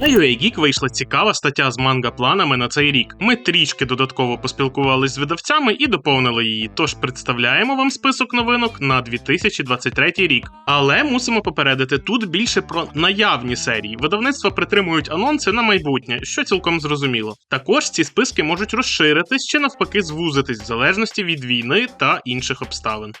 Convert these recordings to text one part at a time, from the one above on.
На UA Geek вийшла цікава стаття з манга-планами на цей рік. Ми трішки додатково поспілкувалися з видавцями і доповнили її. Тож представляємо вам список новинок на 2023 рік. Але мусимо попередити тут більше про наявні серії. Видавництва притримують анонси на майбутнє, що цілком зрозуміло. Також ці списки можуть розширитись чи навпаки звузитись в залежності від війни та інших обставин.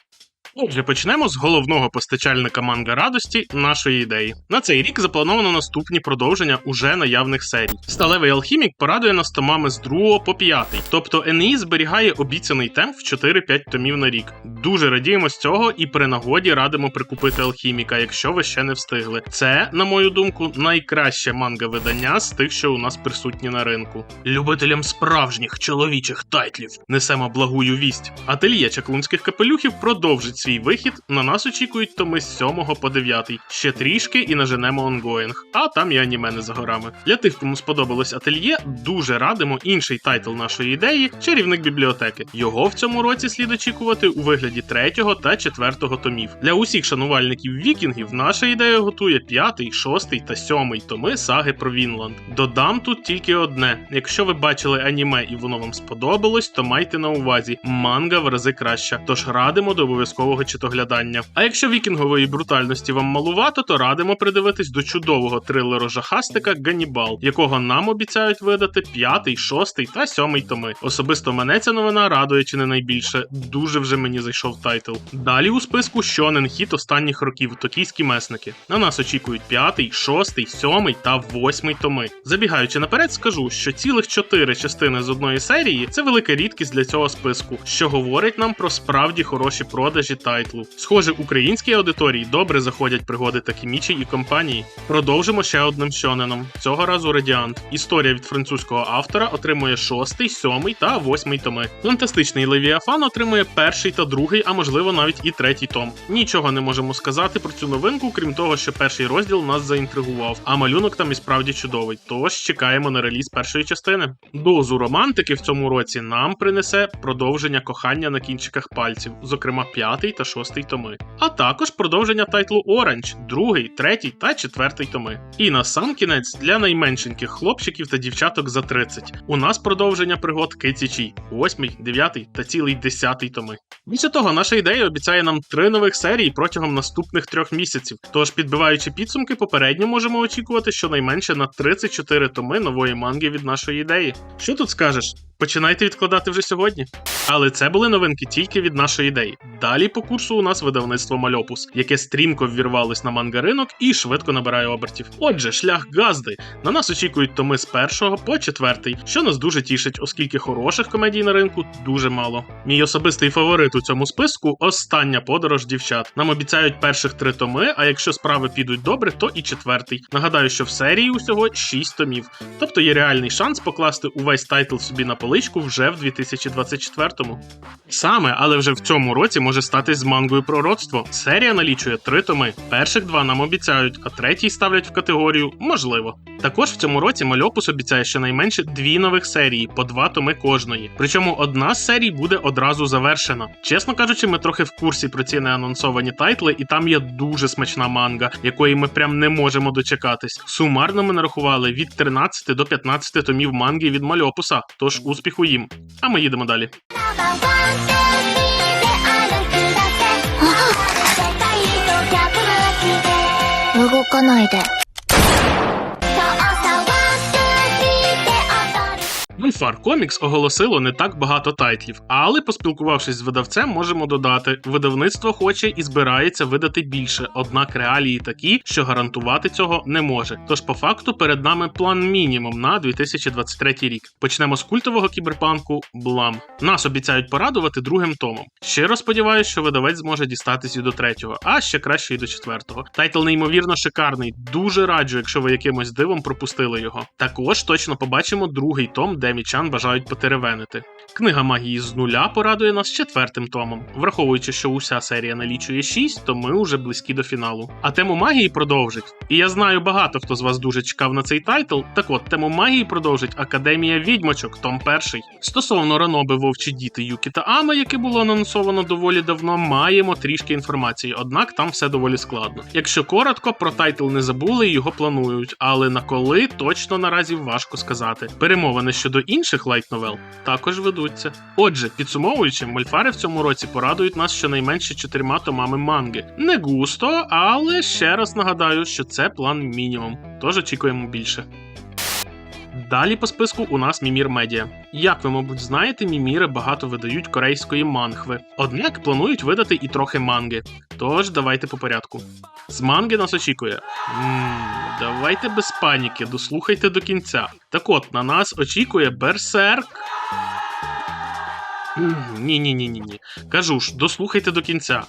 Отже, почнемо з головного постачальника манга радості нашої ідеї. На цей рік заплановано наступні продовження уже наявних серій. Сталевий алхімік порадує нас томами з 2 по 5, тобто НІ зберігає обіцяний темп в 4-5 томів на рік. Дуже радіємо з цього і при нагоді радимо прикупити алхіміка, якщо ви ще не встигли. Це, на мою думку, найкраще манга видання з тих, що у нас присутні на ринку. Любителям справжніх чоловічих тайтлів несемо благую вість. Ательє чаклунських капелюхів продовжить свій вихід. На нас очікують томи з 7 по 9. Ще трішки і наженемо онгоїнг, а там і аніме не за горами. Для тих, кому сподобалось ательє, дуже радимо інший тайтл нашої ідеї чарівник бібліотеки. Його в цьому році слід очікувати у вигляді третього та четвертого томів. Для усіх шанувальників вікінгів наша ідея готує п'ятий, шостий та сьомий томи саги про Вінланд. Додам тут тільки одне: якщо ви бачили аніме і воно вам сподобалось, то майте на увазі, манга в рази краща. Тож радимо до обов'язкового читоглядання. А якщо вікінгової брутальності вам малувато, то радимо придивитись до чудового трилеру жахастика Ганнібал, якого нам обіцяють видати п'ятий, шостий та сьомий томи. Особисто мене ця новина радує чи не найбільше. Дуже вже мені зайшов тайтл. Далі у списку Шонен хіт останніх років токійські месники. На нас очікують п'ятий, шостий, сьомий та восьмий томи. Забігаючи наперед, скажу, що цілих чотири частини з одної серії це велика рідкість для цього списку, що говорить нам про справді хороші продажі тайтлу. Схоже, українській аудиторії добре заходять пригоди Такімічі і компанії. Продовжимо ще одним шоненом. Цього разу Радіант. Історія від французького автора отримує шостий, сьомий та восьмий томи. Фантастичний Левіафан отримує перший та другий, а можливо навіть і третій том. Нічого не можемо сказати про цю новинку, крім того, що перший розділ нас заінтригував, а малюнок там і справді чудовий. Тож чекаємо на реліз першої частини. Дозу романтики в цьому році нам принесе продовження кохання на кінчиках пальців, зокрема п'ятий та шостий томи, а також продовження тайтлу Orange, другий, третій та четвертий томи. І на сам кінець для найменшеньких хлопчиків та дівчаток за 30. У нас продовження пригод Кицічі, восьмий, дев'ятий та цілий десятий томи. Більше того, наша ідея обіцяє нам три нових серії протягом наступних трьох місяців. Тож, підбиваючи підсумки, попередньо можемо очікувати щонайменше на 34 томи нової манги від нашої ідеї. Що тут скажеш? Починайте відкладати вже сьогодні. Але це були новинки тільки від нашої ідеї. Далі по курсу у нас видавництво Мальопус, яке стрімко ввірвалось на мангаринок і швидко набирає обертів. Отже, шлях газди. На нас очікують томи з першого по четвертий, що нас дуже тішить, оскільки хороших комедій на ринку дуже мало. Мій особистий фаворит у цьому списку остання подорож дівчат. Нам обіцяють перших три томи, а якщо справи підуть добре, то і четвертий. Нагадаю, що в серії усього 6 томів. Тобто є реальний шанс покласти увесь тайтл собі на поличку вже в 2024-му. Саме, але вже в цьому році може статись з мангою пророцтво. Серія налічує три томи. Перших два нам обіцяють, а третій ставлять в категорію можливо. Також в цьому році Мальопус обіцяє щонайменше дві нових серії, по два томи кожної. Причому одна з серій буде одразу завершена. Чесно кажучи, ми трохи в курсі про ці неанонсовані тайтли, і там є дуже смачна манга, якої ми прям не можемо дочекатись. Сумарно ми нарахували від 13 до 15 томів манги від Мальопуса. Тож успіху їм. А ми їдемо далі. ないで。る Вульфар Комікс оголосило не так багато тайтлів, але поспілкувавшись з видавцем, можемо додати, видавництво хоче і збирається видати більше, однак реалії такі, що гарантувати цього не може. Тож, по факту, перед нами план мінімум на 2023 рік. Почнемо з культового кіберпанку Блам. Нас обіцяють порадувати другим томом. Щиро сподіваюся, що видавець зможе дістатись і до третього, а ще краще і до четвертого. Тайтл неймовірно шикарний. Дуже раджу, якщо ви якимось дивом пропустили його. Також точно побачимо другий том Damage ютубчан бажають потеревенити. Книга магії з нуля порадує нас четвертим томом. Враховуючи, що уся серія налічує 6, то ми уже близькі до фіналу. А тему магії продовжить. І я знаю багато хто з вас дуже чекав на цей тайтл. Так от, тему магії продовжить Академія відьмочок, том перший. Стосовно Раноби Вовчі діти Юкі та Ама, яке було анонсовано доволі давно, маємо трішки інформації, однак там все доволі складно. Якщо коротко, про тайтл не забули його планують, але на коли точно наразі важко сказати. Перемовини щодо інших лайт-новел також ведуться. Отже, підсумовуючи, мольфари в цьому році порадують нас щонайменше чотирма томами манги. Не густо, але ще раз нагадаю, що це план мінімум, тож очікуємо більше. Далі по списку у нас Мімір Медіа. Як ви, мабуть, знаєте, міміри багато видають корейської мангви, однак планують видати і трохи манги. Тож давайте по порядку. З манги нас очікує. Ммм, давайте без паніки, дослухайте до кінця. Так от, на нас очікує Берсерк. Ні, ні, ні, ні, ні. Кажу ж, дослухайте до кінця.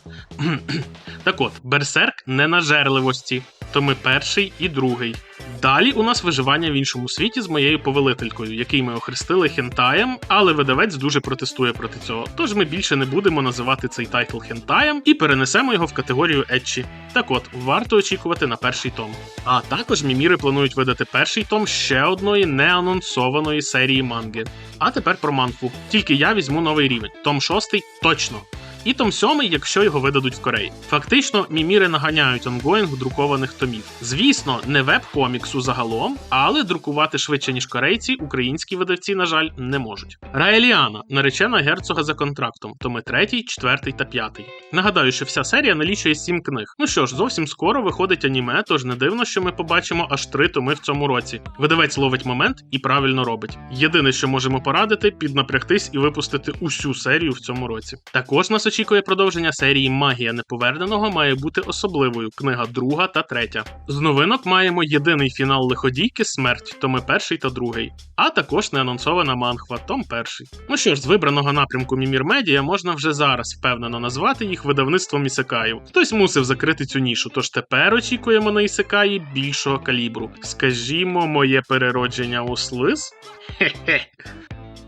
так от, Берсерк ненажерливості. То ми перший і другий. Далі у нас виживання в іншому світі з моєю повелителькою, який ми охрестили хентаєм, але видавець дуже протестує проти цього. Тож ми більше не будемо називати цей тайтл хентаєм і перенесемо його в категорію етчі. Так от, варто очікувати на перший том. А також міміри планують видати перший том ще одної неанонсованої серії манги. А тепер про манфу. Тільки я візьму новий рівень. Том 6 точно. І том 7, якщо його видадуть в Кореї. Фактично, міміри наганяють онгоїнг друкованих томів. Звісно, не веб-коміксу загалом, але друкувати швидше, ніж корейці, українські видавці, на жаль, не можуть. Раеліана, наречена герцога за контрактом, томи 3, 4 та 5. Нагадаю, що вся серія налічує 7 книг. Ну що ж, зовсім скоро виходить аніме, тож не дивно, що ми побачимо аж 3 томи в цьому році. Видавець ловить момент і правильно робить. Єдине, що можемо порадити, піднапрягтись і випустити усю серію в цьому році. Також нас очікує продовження серії Магія неповерненого має бути особливою. Книга друга та третя. З новинок маємо єдиний фінал лиходійки Смерть, томи перший та другий, а також неанонсована манхва, том перший. Ну що ж, з вибраного напрямку Мімір Медіа можна вже зараз впевнено назвати їх видавництвом ісекаїв. Хтось мусив закрити цю нішу, тож тепер очікуємо на ісекаї більшого калібру. Скажімо, моє переродження у слиз? Хе-хе.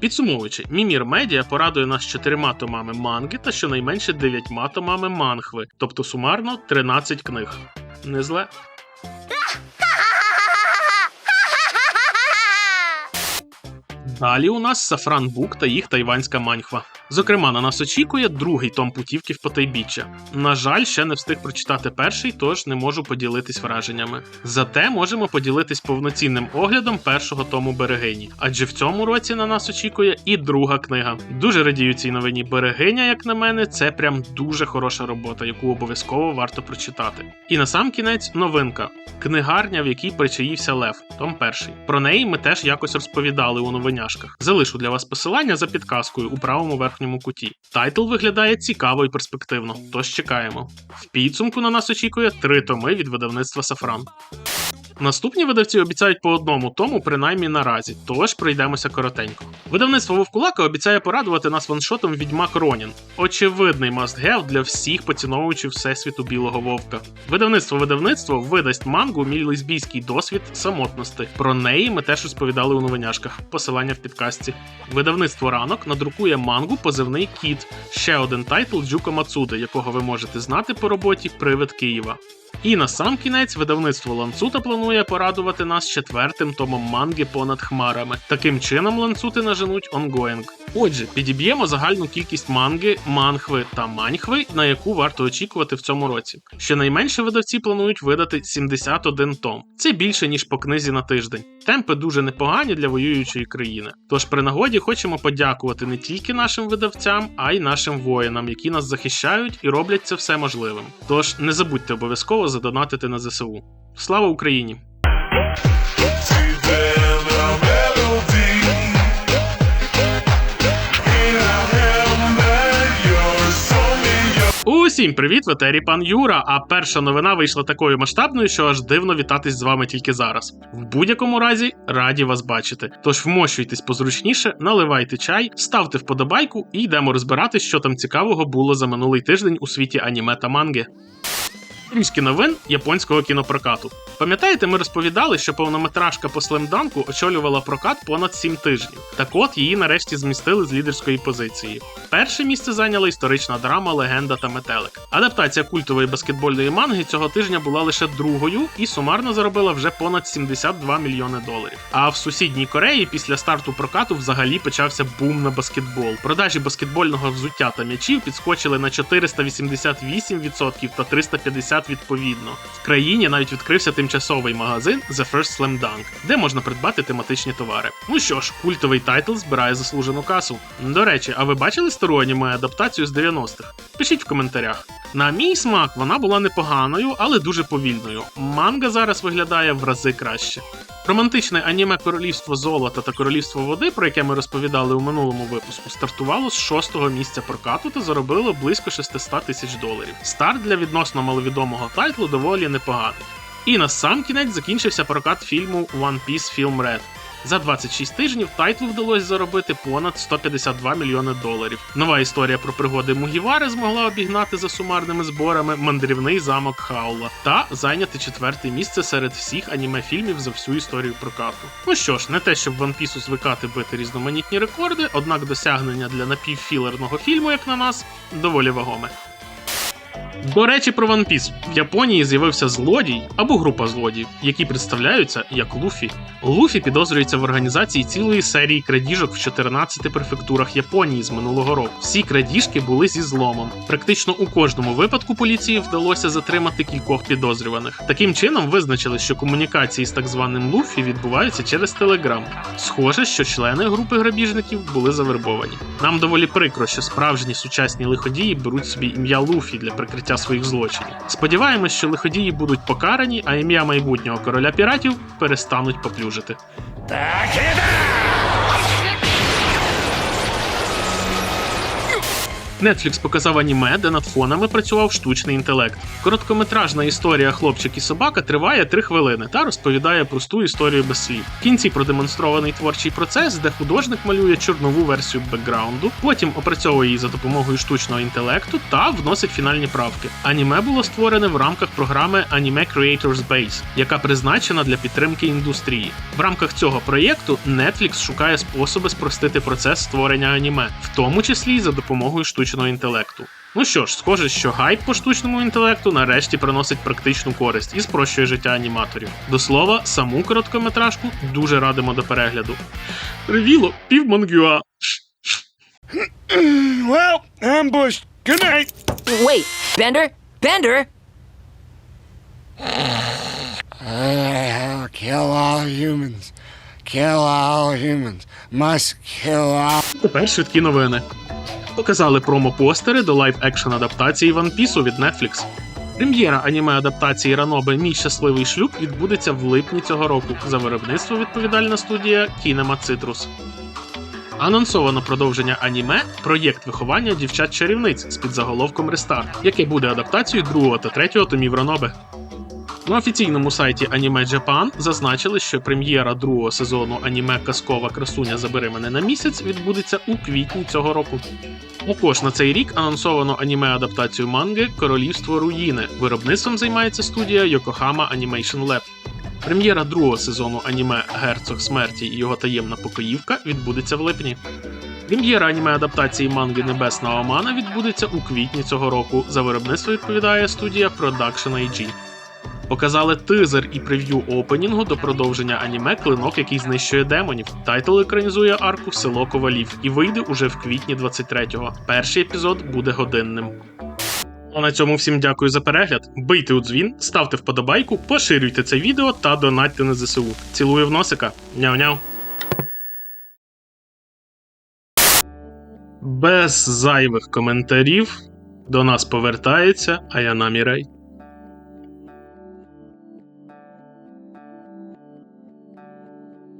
Підсумовуючи, Мімір Медіа порадує нас чотирма томами манги та щонайменше дев'ятьма томами манхви, тобто сумарно 13 книг. Не зле. Далі у нас Сафран Бук та їх тайванська маньхва. Зокрема, на нас очікує другий том путівки в потайбіччя. На жаль, ще не встиг прочитати перший, тож не можу поділитись враженнями. Зате можемо поділитись повноцінним оглядом першого тому берегині, адже в цьому році на нас очікує і друга книга. Дуже радію цій новині берегиня, як на мене, це прям дуже хороша робота, яку обов'язково варто прочитати. І на сам кінець новинка: книгарня, в якій причаївся Лев, том перший. Про неї ми теж якось розповідали у новиняшках. Залишу для вас посилання за підказкою у правому верхньому куті. Тайтл виглядає цікаво і перспективно, тож чекаємо. В підсумку на нас очікує три томи від видавництва Сафран. Наступні видавці обіцяють по одному тому, принаймні наразі, тож пройдемося коротенько. Видавництво Вовкулака обіцяє порадувати нас ваншотом Відьмак Ронін. Очевидний must-have для всіх поціновувачів всесвіту білого вовка. Видавництво видавництво видасть мангу Мій лесбійський досвід самотності. Про неї ми теж розповідали у новиняшках. Посилання в підкасті. Видавництво ранок надрукує мангу Позивний кіт. Ще один тайтл Джука Мацуди, якого ви можете знати по роботі Привид Києва. І на сам кінець видавництво Ланцута планує порадувати нас четвертим томом манги понад хмарами. Таким чином ланцути наженуть онгоїнг. Отже, підіб'ємо загальну кількість манги, манхви та маньхви, на яку варто очікувати в цьому році. Щонайменше видавці планують видати 71 том. Це більше ніж по книзі на тиждень. Темпи дуже непогані для воюючої країни. Тож при нагоді хочемо подякувати не тільки нашим видавцям, а й нашим воїнам, які нас захищають і роблять це все можливим. Тож не забудьте обов'язково задонатити на ЗСУ. Слава Україні! Усім привіт, в етері пан Юра. А перша новина вийшла такою масштабною, що аж дивно вітатись з вами тільки зараз. В будь-якому разі раді вас бачити. Тож вмощуйтесь позручніше, наливайте чай, ставте вподобайку і йдемо розбирати, що там цікавого було за минулий тиждень у світі аніме та манги. Трішки новин японського кінопрокату. Пам'ятаєте, ми розповідали, що повнометражка по слемданку очолювала прокат понад 7 тижнів. Так от її нарешті змістили з лідерської позиції. Перше місце зайняла історична драма Легенда та метелик. Адаптація культової баскетбольної манги цього тижня була лише другою і сумарно заробила вже понад 72 мільйони доларів. А в сусідній Кореї після старту прокату взагалі почався бум на баскетбол. Продажі баскетбольного взуття та м'ячів підскочили на 488% та 350% відповідно. В країні навіть відкрився тимчасовий магазин The First Slam Dunk, де можна придбати тематичні товари. Ну що ж, культовий тайтл збирає заслужену касу. До речі, а ви бачили стару аніме адаптацію з 90-х? Пишіть в коментарях. На мій смак вона була непоганою, але дуже повільною. Манга зараз виглядає в рази краще. Романтичне аніме Королівство золота та Королівство води, про яке ми розповідали у минулому випуску, стартувало з шостого місця прокату та заробило близько 600 тисяч доларів. Старт для відносно маловідомого тайтлу доволі непоганий. І на сам кінець закінчився прокат фільму One Piece Film Red. За 26 тижнів тайтлу вдалося заробити понад 152 мільйони доларів. Нова історія про пригоди Мугівари змогла обігнати за сумарними зборами мандрівний замок Хаула та зайняти четверте місце серед всіх аніме-фільмів за всю історію прокату. Ну що ж, не те, щоб One Piece звикати бити різноманітні рекорди, однак досягнення для напівфілерного фільму, як на нас, доволі вагоме. До речі, про One Piece. В Японії з'явився злодій або група злодіїв, які представляються як Луфі. Луфі підозрюється в організації цілої серії крадіжок в 14 префектурах Японії з минулого року. Всі крадіжки були зі зломом. Практично у кожному випадку поліції вдалося затримати кількох підозрюваних. Таким чином визначили, що комунікації з так званим Луфі відбуваються через Телеграм. Схоже, що члени групи грабіжників були завербовані. Нам доволі прикро, що справжні сучасні лиходії беруть собі ім'я Луфі для прикриття своїх злочинів. Сподіваємось, що лиходії будуть покарані, а ім'я майбутнього короля піратів перестануть поплюжити. Netflix показав аніме, де над фонами працював штучний інтелект. Короткометражна історія Хлопчик і собака триває 3 хвилини та розповідає просту історію без слів. В кінці продемонстрований творчий процес, де художник малює чорнову версію бекграунду, потім опрацьовує її за допомогою штучного інтелекту та вносить фінальні правки. Аніме було створене в рамках програми Anime Creators Base, яка призначена для підтримки індустрії. В рамках цього проєкту Netflix шукає способи спростити процес створення аніме, в тому числі й за допомогою штучного інтелекту. Ну що ж, схоже, що гайп по штучному інтелекту нарешті приносить практичну користь і спрощує життя аніматорів. До слова, саму короткометражку дуже радимо до перегляду. Ревіло, пів мангюа. Well, ambushed. Good night. Wait, Bender? Bender? Uh, kill all humans. Kill all humans. Must kill all. Тепер швидкі новини. Показали промо-постери до лайв-екшн адаптації One Piece від Netflix. Прем'єра аніме адаптації Ранобе Мій щасливий шлюб відбудеться в липні цього року. За виробництво відповідальна студія Kinema Citrus. Анонсовано продовження аніме проєкт виховання дівчат-чарівниць з підзаголовком Рестарт, яке буде адаптацією другого та третього томів Ранобе. На офіційному сайті Anime Japan зазначили, що прем'єра другого сезону аніме Казкова красуня Забери мене на місяць відбудеться у квітні цього року. Також на цей рік анонсовано аніме адаптацію манги Королівство Руїни. Виробництвом займається студія Yokohama Animation Lab. Прем'єра другого сезону аніме Герцог смерті і його таємна покоївка відбудеться в липні. Прем'єра аніме адаптації манги Небесна Омана відбудеться у квітні цього року. За виробництво відповідає студія Production IG. Показали тизер і прев'ю опенінгу до продовження аніме Клинок, який знищує демонів. Тайтл екранізує арку село Ковалів і вийде уже в квітні 23-го. Перший епізод буде годинним. А на цьому всім дякую за перегляд. Бийте у дзвін, ставте вподобайку, поширюйте це відео та донатьте на ЗСУ. Цілую в носика. Няу-няу. Без зайвих коментарів до нас повертається Аяна Мірей.